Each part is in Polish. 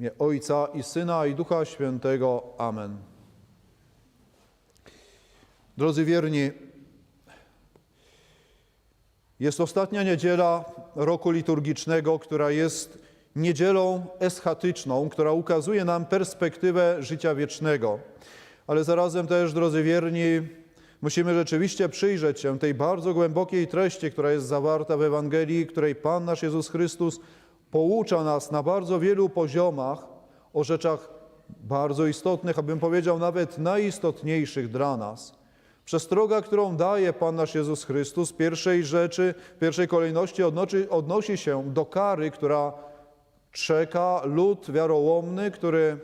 Imię Ojca i Syna i Ducha Świętego. Amen. Drodzy wierni, jest ostatnia niedziela roku liturgicznego, która jest niedzielą eschatyczną, która ukazuje nam perspektywę życia wiecznego. Ale zarazem też, drodzy wierni, musimy rzeczywiście przyjrzeć się tej bardzo głębokiej treści, która jest zawarta w Ewangelii, której Pan nasz Jezus Chrystus poucza nas na bardzo wielu poziomach o rzeczach bardzo istotnych, abym powiedział nawet najistotniejszych dla nas. Przestroga, którą daje Pan nasz Jezus Chrystus, pierwszej rzeczy, pierwszej kolejności odnosi, odnosi się do kary, która czeka lud wiarołomny, który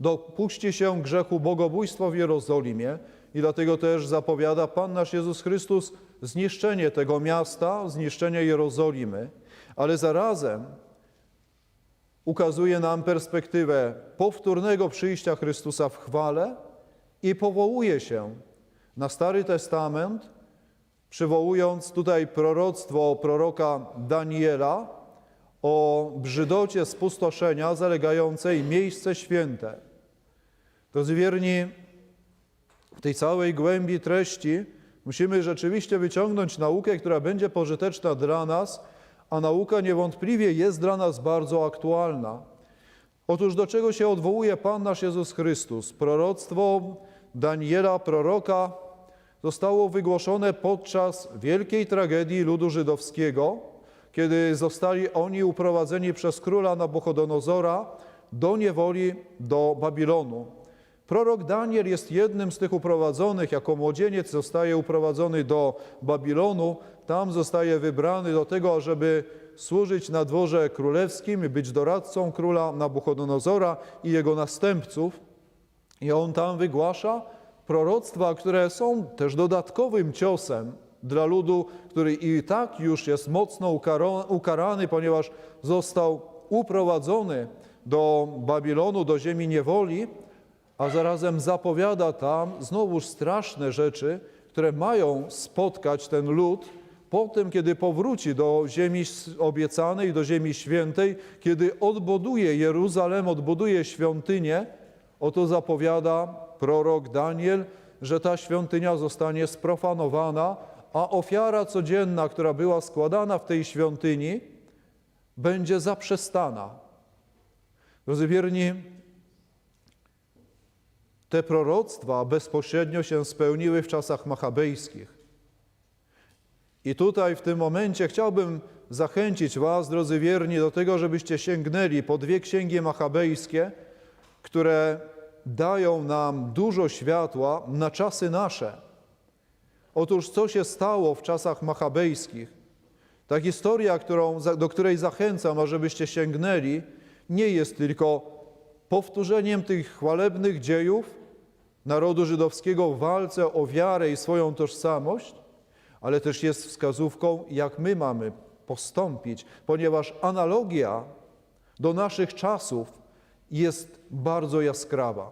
dopuści się grzechu bogobójstwa w Jerozolimie i dlatego też zapowiada Pan nasz Jezus Chrystus zniszczenie tego miasta, zniszczenie Jerozolimy, ale zarazem ukazuje nam perspektywę powtórnego przyjścia Chrystusa w chwale i powołuje się na Stary Testament, przywołując tutaj proroctwo proroka Daniela o brzydocie spustoszenia zalegającej miejsce święte. Drodzy wierni, w tej całej głębi treści musimy rzeczywiście wyciągnąć naukę, która będzie pożyteczna dla nas, a nauka niewątpliwie jest dla nas bardzo aktualna. Otóż do czego się odwołuje Pan nasz Jezus Chrystus? Proroctwo Daniela, proroka, zostało wygłoszone podczas wielkiej tragedii ludu żydowskiego, kiedy zostali oni uprowadzeni przez króla Nabuchodonozora do niewoli do Babilonu. Prorok Daniel jest jednym z tych uprowadzonych, jako młodzieniec zostaje uprowadzony do Babilonu. Tam zostaje wybrany do tego, ażeby służyć na dworze królewskim być doradcą króla Nabuchodonozora i jego następców. I on tam wygłasza proroctwa, które są też dodatkowym ciosem dla ludu, który i tak już jest mocno ukarany, ponieważ został uprowadzony do Babilonu, do ziemi niewoli, a zarazem zapowiada tam znowuż straszne rzeczy, które mają spotkać ten lud po tym, kiedy powróci do ziemi obiecanej, do ziemi świętej, kiedy odbuduje Jeruzalem, odbuduje świątynię, oto zapowiada prorok Daniel, że ta świątynia zostanie sprofanowana, a ofiara codzienna, która była składana w tej świątyni, będzie zaprzestana. Drodzy wierni, te proroctwa bezpośrednio się spełniły w czasach machabejskich. I tutaj w tym momencie chciałbym zachęcić Was, drodzy wierni, do tego, żebyście sięgnęli po dwie księgi machabejskie, które dają nam dużo światła na czasy nasze. Otóż co się stało w czasach machabejskich? Ta historia, którą, do której zachęcam, ażebyście sięgnęli, nie jest tylko powtórzeniem tych chwalebnych dziejów narodu żydowskiego w walce o wiarę i swoją tożsamość, ale też jest wskazówką, jak my mamy postąpić, ponieważ analogia do naszych czasów jest bardzo jaskrawa.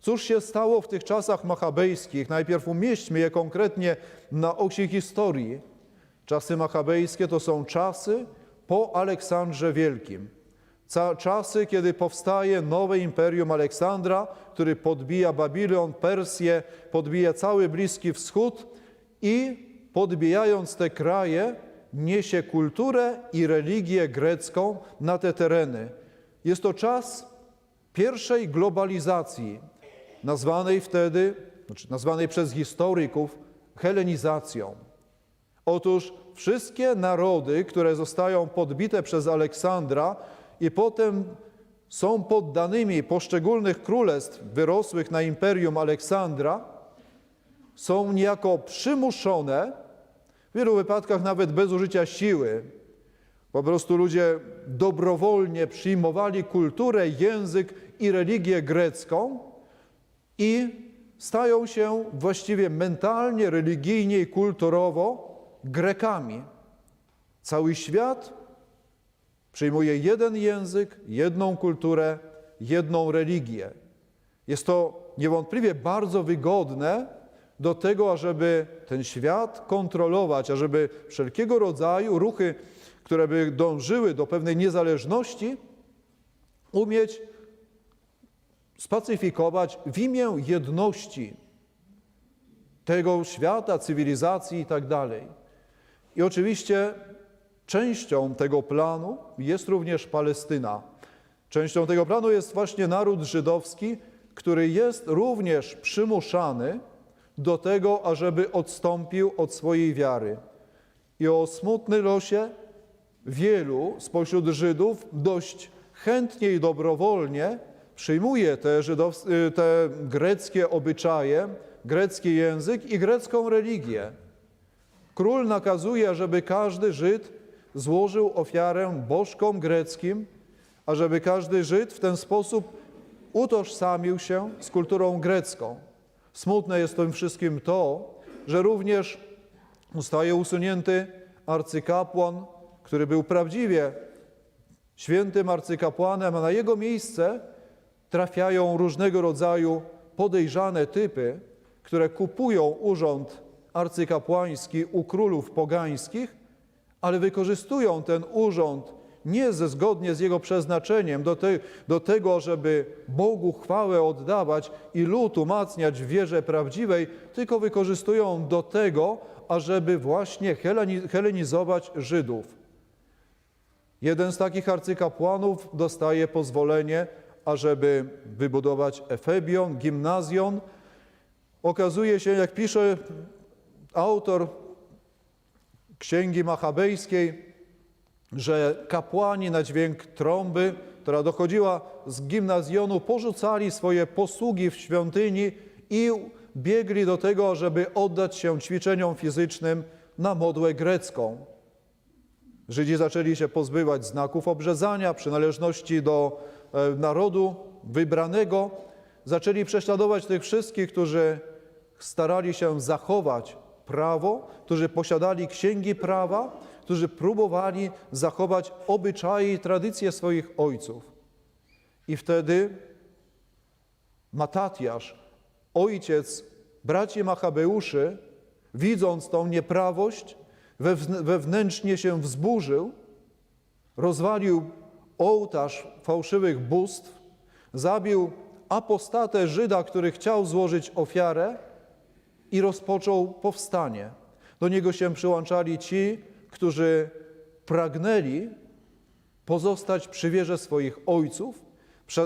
Cóż się stało w tych czasach machabejskich? Najpierw umieśćmy je konkretnie na osi historii. Czasy machabejskie to są czasy po Aleksandrze Wielkim. Czasy, kiedy powstaje nowe imperium Aleksandra, który podbija Babilon, Persję, podbija cały Bliski Wschód i podbijając te kraje, niesie kulturę i religię grecką na te tereny. Jest to czas pierwszej globalizacji, nazwanej wtedy, znaczy nazwanej przez historyków helenizacją. Otóż wszystkie narody, które zostają podbite przez Aleksandra i potem są poddanymi poszczególnych królestw wyrosłych na imperium Aleksandra, są niejako przymuszone, w wielu wypadkach nawet bez użycia siły. Po prostu ludzie dobrowolnie przyjmowali kulturę, język i religię grecką i stają się właściwie mentalnie, religijnie i kulturowo Grekami. Cały świat przyjmuje jeden język, jedną kulturę, jedną religię. Jest to niewątpliwie bardzo wygodne do tego, ażeby ten świat kontrolować, ażeby wszelkiego rodzaju ruchy, które by dążyły do pewnej niezależności, umieć spacyfikować w imię jedności tego świata, cywilizacji i tak dalej. I oczywiście częścią tego planu jest również Palestyna. Częścią tego planu jest właśnie naród żydowski, który jest również przymuszany do tego, ażeby odstąpił od swojej wiary. I o smutny losie wielu spośród Żydów dość chętnie i dobrowolnie przyjmuje te, te greckie obyczaje, grecki język i grecką religię. Król nakazuje, żeby każdy Żyd złożył ofiarę bożkom greckim, a żeby każdy Żyd w ten sposób utożsamił się z kulturą grecką. Smutne jest w tym wszystkim to, że również zostaje usunięty arcykapłan, który był prawdziwie świętym arcykapłanem, a na jego miejsce trafiają różnego rodzaju podejrzane typy, które kupują urząd arcykapłański u królów pogańskich, ale wykorzystują ten urząd nie ze zgodnie z jego przeznaczeniem do, te, do tego, żeby Bogu chwałę oddawać i lud umacniać w wierze prawdziwej, tylko wykorzystują do tego, ażeby właśnie heleni- helenizować Żydów. Jeden z takich arcykapłanów dostaje pozwolenie, ażeby wybudować Efebion, gimnazjon. Okazuje się, jak pisze autor Księgi Machabejskiej, że kapłani na dźwięk trąby, która dochodziła z gimnazjonu, porzucali swoje posługi w świątyni i biegli do tego, żeby oddać się ćwiczeniom fizycznym na modłę grecką. Żydzi zaczęli się pozbywać znaków obrzezania, przynależności do e, narodu wybranego. Zaczęli prześladować tych wszystkich, którzy starali się zachować prawo, którzy posiadali księgi prawa, którzy próbowali zachować obyczaje i tradycje swoich ojców. I wtedy Matatiasz, ojciec braci Machabeuszy, widząc tą nieprawość, wewn- wewnętrznie się wzburzył, rozwalił ołtarz fałszywych bóstw, zabił apostatę Żyda, który chciał złożyć ofiarę i rozpoczął powstanie. Do niego się przyłączali ci, którzy pragnęli pozostać przy wierze swoich ojców,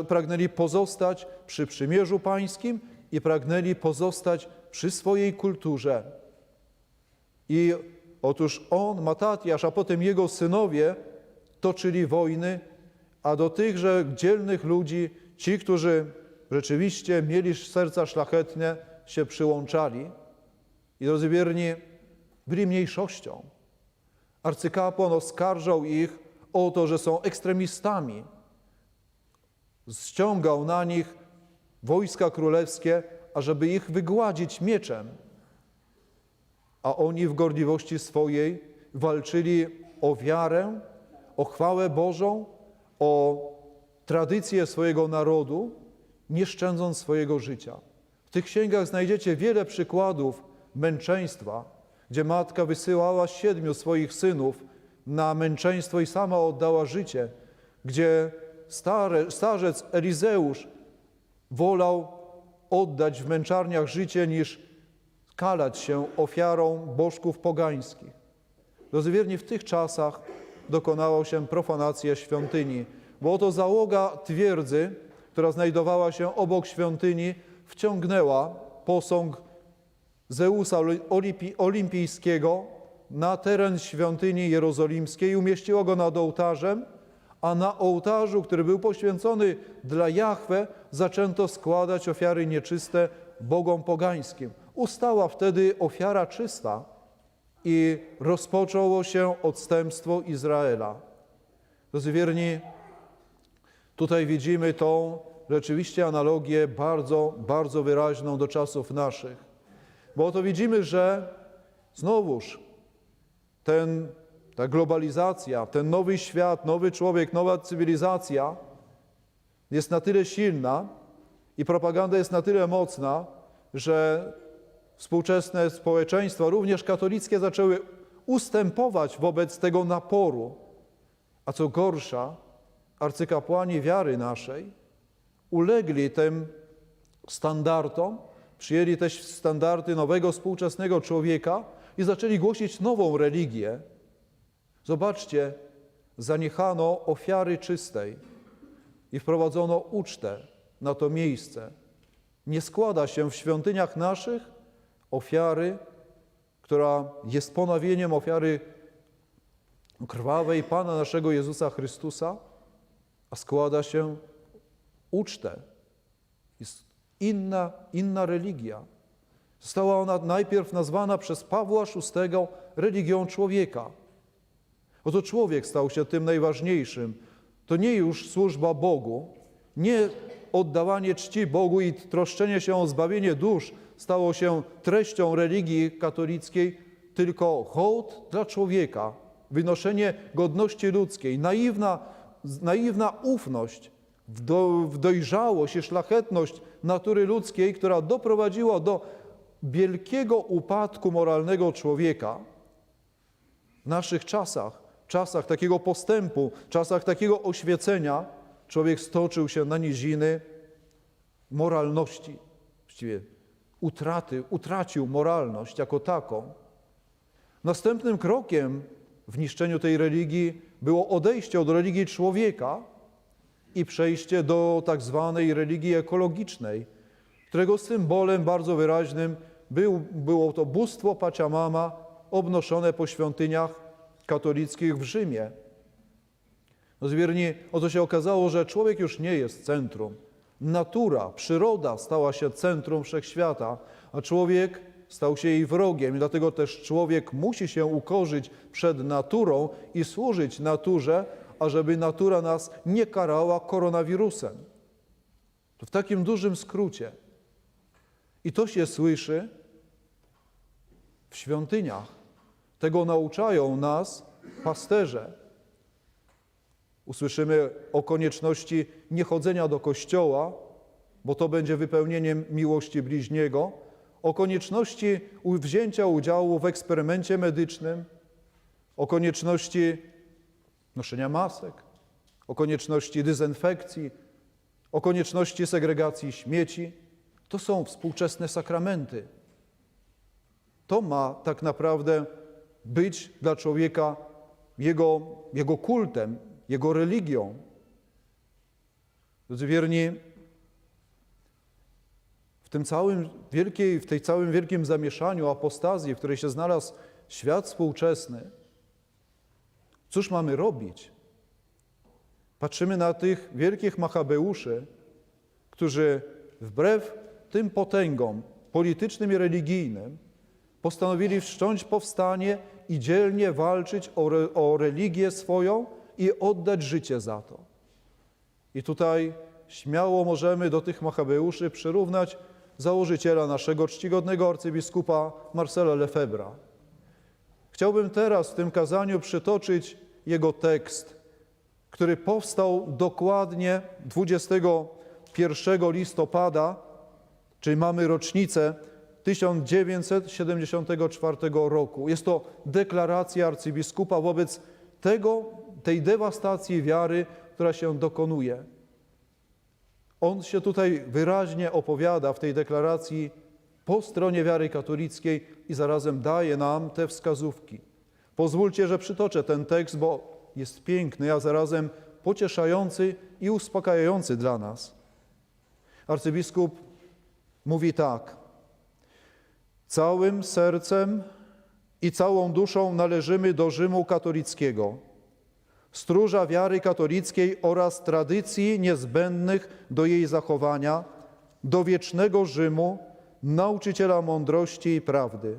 pragnęli pozostać przy przymierzu pańskim i pragnęli pozostać przy swojej kulturze. I otóż on, Matatiasz, a potem jego synowie toczyli wojny, a do tychże dzielnych ludzi, ci, którzy rzeczywiście mieli serca szlachetne, się przyłączali. I drodzy wierni, byli mniejszością. Arcykapłan oskarżał ich o to, że są ekstremistami. Ściągał na nich wojska królewskie, ażeby ich wygładzić mieczem. A oni w gorliwości swojej walczyli o wiarę, o chwałę Bożą, o tradycję swojego narodu, nie szczędząc swojego życia. W tych księgach znajdziecie wiele przykładów męczeństwa, gdzie matka wysyłała siedmiu swoich synów na męczeństwo i sama oddała życie, gdzie stare, starzec Elizeusz wolał oddać w męczarniach życie niż kalać się ofiarą bożków pogańskich. Drodzy wierni, w tych czasach dokonała się profanacja świątyni, bo oto załoga twierdzy, która znajdowała się obok świątyni, wciągnęła posąg Zeusa Olimpi- Olimpijskiego na teren świątyni jerozolimskiej i umieściła go nad ołtarzem, a na ołtarzu, który był poświęcony dla Jahwe, zaczęto składać ofiary nieczyste bogom pogańskim. Ustała wtedy ofiara czysta i rozpoczęło się odstępstwo Izraela. Drodzy wierni, tutaj widzimy tą rzeczywiście analogię bardzo, bardzo wyraźną do czasów naszych. Bo oto widzimy, że znowuż ten, ta globalizacja, ten nowy świat, nowy człowiek, nowa cywilizacja jest na tyle silna i propaganda jest na tyle mocna, że współczesne społeczeństwa, również katolickie, zaczęły ustępować wobec tego naporu. A co gorsza, arcykapłani wiary naszej ulegli tym standardom, przyjęli też standardy nowego współczesnego człowieka i zaczęli głosić nową religię. Zobaczcie, zaniechano ofiary czystej i wprowadzono ucztę na to miejsce. Nie składa się w świątyniach naszych ofiary, która jest ponawieniem ofiary krwawej Pana naszego Jezusa Chrystusa, a składa się ucztę. Jest inna, inna religia. Została ona najpierw nazwana przez Pawła VI religią człowieka. Oto człowiek stał się tym najważniejszym. To nie już służba Bogu, nie oddawanie czci Bogu i troszczenie się o zbawienie dusz stało się treścią religii katolickiej, tylko hołd dla człowieka, wynoszenie godności ludzkiej, naiwna, naiwna ufność w, w dojrzałość i szlachetność natury ludzkiej, która doprowadziła do wielkiego upadku moralnego człowieka. W naszych czasach, czasach takiego postępu, czasach takiego oświecenia, człowiek stoczył się na niziny moralności, właściwie utraty, utracił moralność jako taką. Następnym krokiem w niszczeniu tej religii było odejście od religii człowieka i przejście do tak zwanej religii ekologicznej, którego symbolem bardzo wyraźnym był, było to bóstwo Pachamama obnoszone po świątyniach katolickich w Rzymie. No zwierni, oto się okazało, że człowiek już nie jest centrum. Natura, przyroda stała się centrum wszechświata, a człowiek stał się jej wrogiem. I dlatego też człowiek musi się ukorzyć przed naturą i służyć naturze, ażeby natura nas nie karała koronawirusem. To w takim dużym skrócie. I to się słyszy w świątyniach. Tego nauczają nas pasterze. Usłyszymy o konieczności niechodzenia do kościoła, bo to będzie wypełnieniem miłości bliźniego, o konieczności wzięcia udziału w eksperymencie medycznym, o konieczności noszenia masek, o konieczności dezynfekcji, o konieczności segregacji śmieci. To są współczesne sakramenty. To ma tak naprawdę być dla człowieka jego, jego kultem, jego religią. Drodzy wierni, w tym całym wielkiej, w tej całym wielkim zamieszaniu apostazji, w której się znalazł świat współczesny, cóż mamy robić? Patrzymy na tych wielkich machabeuszy, którzy wbrew tym potęgom politycznym i religijnym postanowili wszcząć powstanie i dzielnie walczyć o, re, o religię swoją i oddać życie za to. I tutaj śmiało możemy do tych machabeuszy przyrównać założyciela naszego czcigodnego arcybiskupa Marcela Lefebvra. Chciałbym teraz w tym kazaniu przytoczyć jego tekst, który powstał dokładnie 21 listopada, czyli mamy rocznicę 1974 roku. Jest to deklaracja arcybiskupa wobec tego, tej dewastacji wiary, która się dokonuje. On się tutaj wyraźnie opowiada w tej deklaracji po stronie wiary katolickiej i zarazem daje nam te wskazówki. Pozwólcie, że przytoczę ten tekst, bo jest piękny, a zarazem pocieszający i uspokajający dla nas. Arcybiskup mówi tak: Całym sercem i całą duszą należymy do Rzymu katolickiego, stróża wiary katolickiej oraz tradycji niezbędnych do jej zachowania, do wiecznego Rzymu, nauczyciela mądrości i prawdy.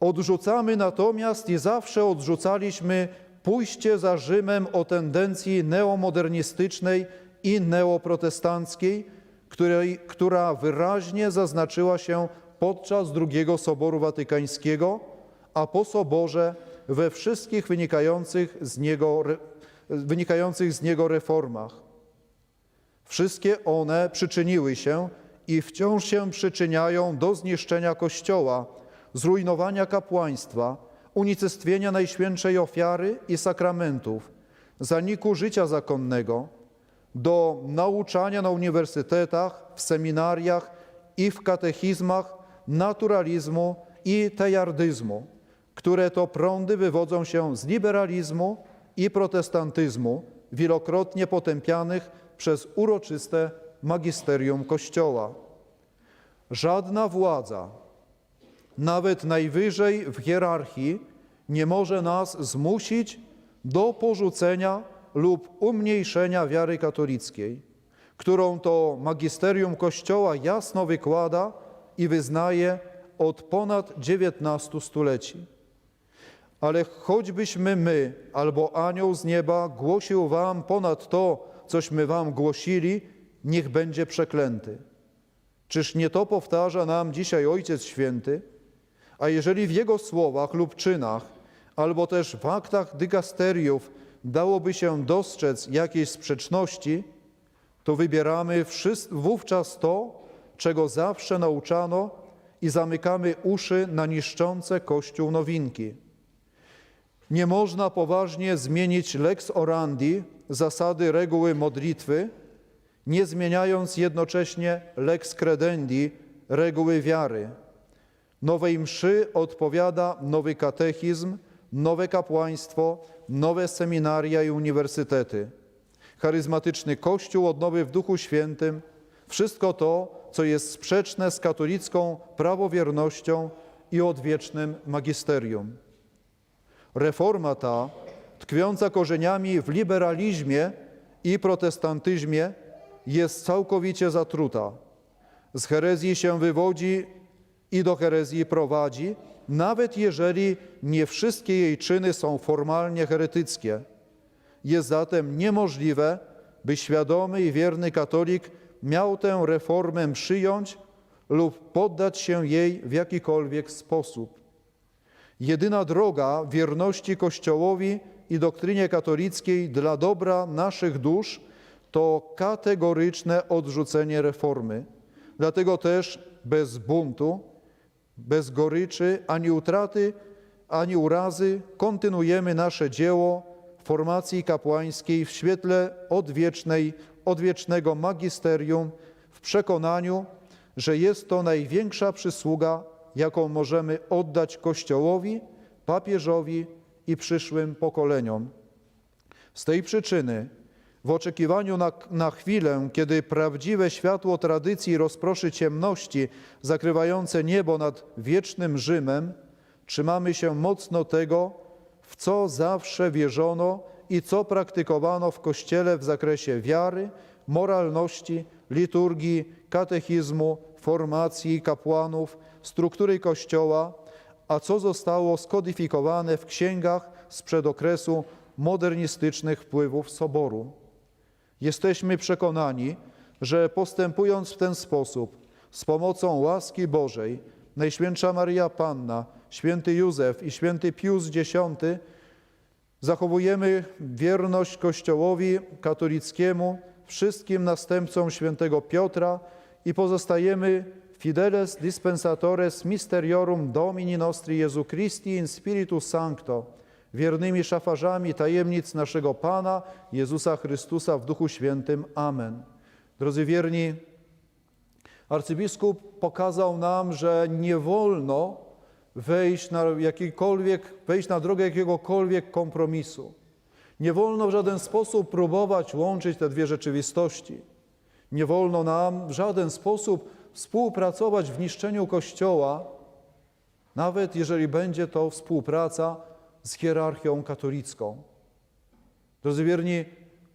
Odrzucamy natomiast i zawsze odrzucaliśmy pójście za Rzymem o tendencji neomodernistycznej i neoprotestanckiej, której, która wyraźnie zaznaczyła się podczas II Soboru Watykańskiego, a po Soborze we wszystkich wynikających z niego, wynikających z niego reformach. Wszystkie one przyczyniły się i wciąż się przyczyniają do zniszczenia Kościoła, zrujnowania kapłaństwa, unicestwienia Najświętszej Ofiary i sakramentów, zaniku życia zakonnego, do nauczania na uniwersytetach, w seminariach i w katechizmach naturalizmu i tejardyzmu, które to prądy wywodzą się z liberalizmu i protestantyzmu, wielokrotnie potępianych przez uroczyste magisterium Kościoła. Żadna władza, nawet najwyżej w hierarchii, nie może nas zmusić do porzucenia lub umniejszenia wiary katolickiej, którą to magisterium Kościoła jasno wykłada i wyznaje od ponad 19 stuleci. Ale choćbyśmy my albo anioł z nieba głosił wam ponad to, cośmy wam głosili, niech będzie przeklęty. Czyż nie to powtarza nam dzisiaj Ojciec Święty? A jeżeli w Jego słowach lub czynach, albo też w aktach dykasteriów dałoby się dostrzec jakieś sprzeczności, to wybieramy wówczas to, czego zawsze nauczano i zamykamy uszy na niszczące Kościół nowinki. Nie można poważnie zmienić lex orandi, zasady reguły modlitwy, nie zmieniając jednocześnie lex credendi, reguły wiary. Nowej mszy odpowiada nowy katechizm, nowe kapłaństwo, nowe seminaria i uniwersytety. Charyzmatyczny Kościół odnowy w Duchu Świętym, wszystko to, co jest sprzeczne z katolicką prawowiernością i odwiecznym magisterium. Reforma ta, tkwiąca korzeniami w liberalizmie i protestantyzmie, jest całkowicie zatruta. Z herezji się wywodzi i do herezji prowadzi, nawet jeżeli nie wszystkie jej czyny są formalnie heretyckie. Jest zatem niemożliwe, by świadomy i wierny katolik miał tę reformę przyjąć lub poddać się jej w jakikolwiek sposób. Jedyna droga wierności Kościołowi i doktrynie katolickiej dla dobra naszych dusz to kategoryczne odrzucenie reformy. Dlatego też bez buntu, bez goryczy, ani utraty, ani urazy kontynuujemy nasze dzieło formacji kapłańskiej w świetle odwiecznej, odwiecznego magisterium w przekonaniu, że jest to największa przysługa, jaką możemy oddać Kościołowi, papieżowi i przyszłym pokoleniom. Z tej przyczyny, w oczekiwaniu na, na chwilę, kiedy prawdziwe światło tradycji rozproszy ciemności zakrywające niebo nad wiecznym Rzymem, trzymamy się mocno tego, w co zawsze wierzono i co praktykowano w Kościele w zakresie wiary, moralności, liturgii, katechizmu, formacji kapłanów, struktury Kościoła, a co zostało skodyfikowane w księgach sprzed okresu modernistycznych wpływów Soboru. Jesteśmy przekonani, że postępując w ten sposób, z pomocą łaski Bożej, Najświętsza Maria Panna, święty Józef i święty Pius X zachowujemy wierność Kościołowi katolickiemu, wszystkim następcom świętego Piotra i pozostajemy fideles dispensatores mysteriorum Domini nostri Jezu Christi in Spiritu Sancto, wiernymi szafarzami tajemnic naszego Pana Jezusa Chrystusa w Duchu Świętym. Amen. Drodzy wierni, arcybiskup pokazał nam, że nie wolno wejść na jakikolwiek, wejść na drogę jakiegokolwiek kompromisu. Nie wolno w żaden sposób próbować łączyć te dwie rzeczywistości. Nie wolno nam w żaden sposób współpracować w niszczeniu Kościoła, nawet jeżeli będzie to współpraca z hierarchią katolicką. Drodzy wierni,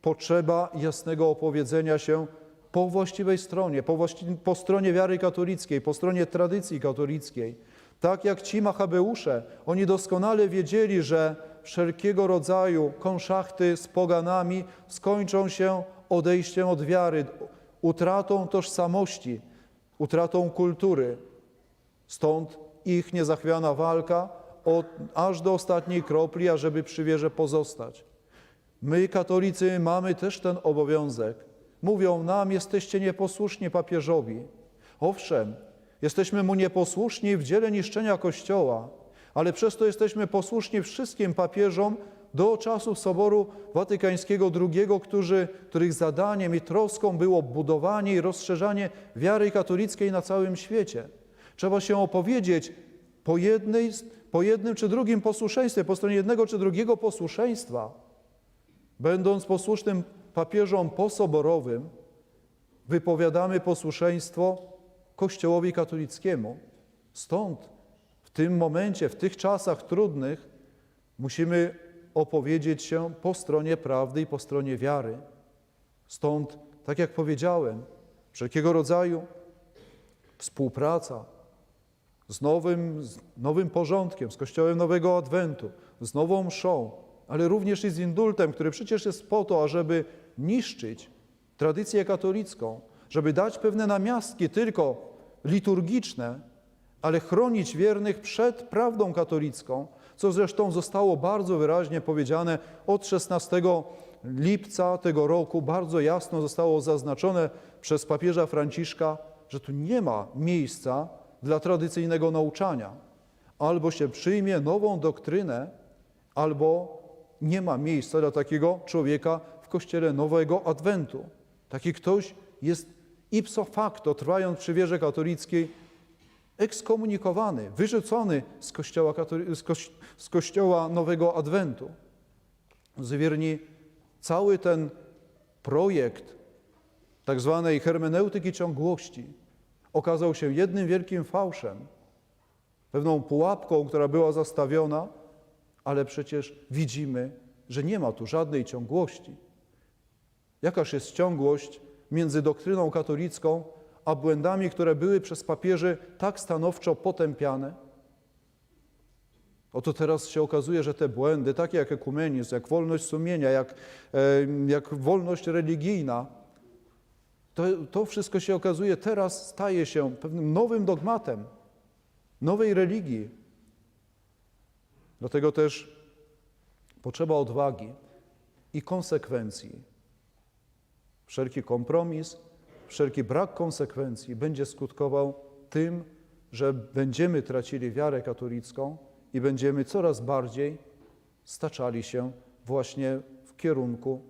potrzeba jasnego opowiedzenia się po właściwej stronie, po, właści- po stronie wiary katolickiej, po stronie tradycji katolickiej. Tak jak ci Machabeusze, oni doskonale wiedzieli, że wszelkiego rodzaju konszachty z poganami skończą się odejściem od wiary, utratą tożsamości, utratą kultury. Stąd ich niezachwiana walka od, aż do ostatniej kropli, ażeby przy wierze pozostać. My, katolicy, mamy też ten obowiązek. Mówią nam, jesteście nieposłuszni papieżowi. Owszem, jesteśmy mu nieposłuszni w dziele niszczenia Kościoła, ale przez to jesteśmy posłuszni wszystkim papieżom, do czasów Soboru Watykańskiego II, którzy, których zadaniem i troską było budowanie i rozszerzanie wiary katolickiej na całym świecie. Trzeba się opowiedzieć po, jednej, po jednym czy drugim posłuszeństwie, po stronie jednego czy drugiego posłuszeństwa, będąc posłusznym papieżom posoborowym, wypowiadamy posłuszeństwo Kościołowi katolickiemu. Stąd w tym momencie, w tych czasach trudnych, musimy opowiedzieć się po stronie prawdy i po stronie wiary. Stąd, tak jak powiedziałem, wszelkiego rodzaju współpraca z nowym, z nowym porządkiem, z Kościołem Nowego Adwentu, z nową mszą, ale również i z indultem, który przecież jest po to, ażeby niszczyć tradycję katolicką, żeby dać pewne namiastki tylko liturgiczne, ale chronić wiernych przed prawdą katolicką, co zresztą zostało bardzo wyraźnie powiedziane od 16 lipca tego roku, bardzo jasno zostało zaznaczone przez papieża Franciszka, że tu nie ma miejsca dla tradycyjnego nauczania. Albo się przyjmie nową doktrynę, albo nie ma miejsca dla takiego człowieka w kościele nowego adwentu. Taki ktoś jest ipso facto, trwając przy wierze katolickiej, ekskomunikowany, wyrzucony z kościoła, z z kościoła nowego adwentu. Zwierni, cały ten projekt tak zwanej hermeneutyki ciągłości okazał się jednym wielkim fałszem, pewną pułapką, która była zastawiona, ale przecież widzimy, że nie ma tu żadnej ciągłości. Jakaż jest ciągłość między doktryną katolicką a błędami, które były przez papieży tak stanowczo potępiane? Oto teraz się okazuje, że te błędy, takie jak ekumenizm, jak wolność sumienia, jak, e, jak wolność religijna, to, to wszystko się okazuje teraz, staje się pewnym nowym dogmatem nowej religii. Dlatego też potrzeba odwagi i konsekwencji. Wszelki kompromis, wszelki brak konsekwencji będzie skutkował tym, że będziemy tracili wiarę katolicką i będziemy coraz bardziej staczali się właśnie w kierunku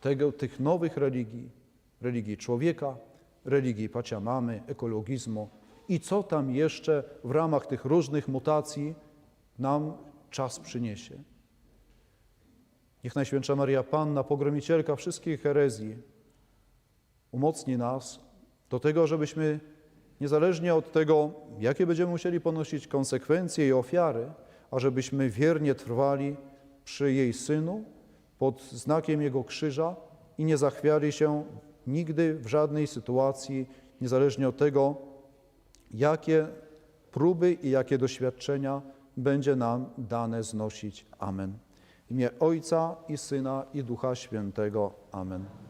tego, tych nowych religii, religii człowieka, religii paciamamy, ekologizmu i co tam jeszcze w ramach tych różnych mutacji nam czas przyniesie. Niech Najświętsza Maria Panna, pogromicielka wszystkich herezji, umocni nas do tego, żebyśmy niezależnie od tego, jakie będziemy musieli ponosić konsekwencje i ofiary, a żebyśmy wiernie trwali przy jej Synu, pod znakiem Jego krzyża i nie zachwiali się nigdy w żadnej sytuacji, niezależnie od tego, jakie próby i jakie doświadczenia będzie nam dane znosić. Amen. W imię Ojca i Syna i Ducha Świętego. Amen.